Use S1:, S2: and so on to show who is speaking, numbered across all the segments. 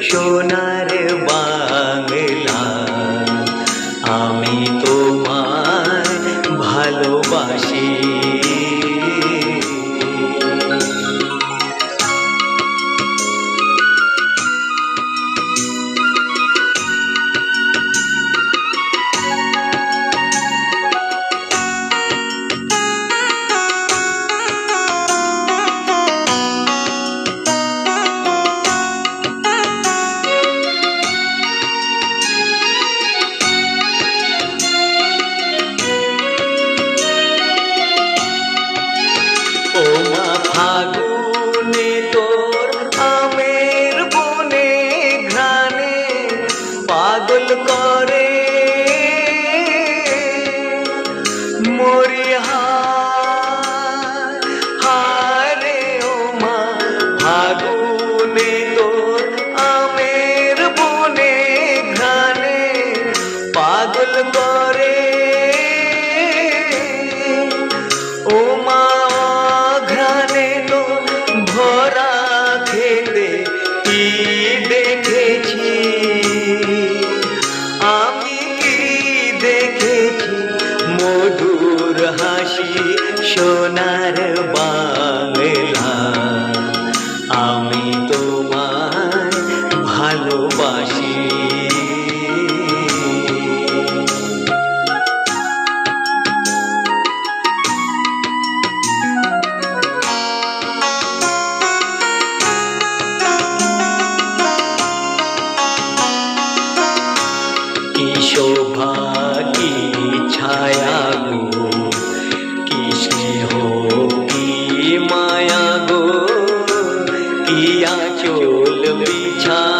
S1: shonai ভালোবাসি সোনার বাংলা আমি তোমার ভালোবাসি। কি শোভা কি টিয়া চোল বিছা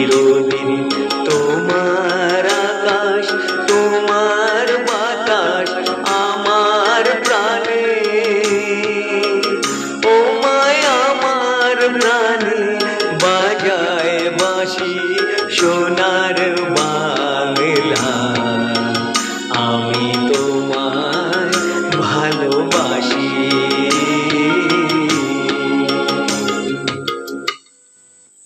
S1: চিরদিন তোমার আকাশ তোমার বাতাস আমার প্রাণে। ও মায় আমার প্রাণে বাজায় বাসি সোনার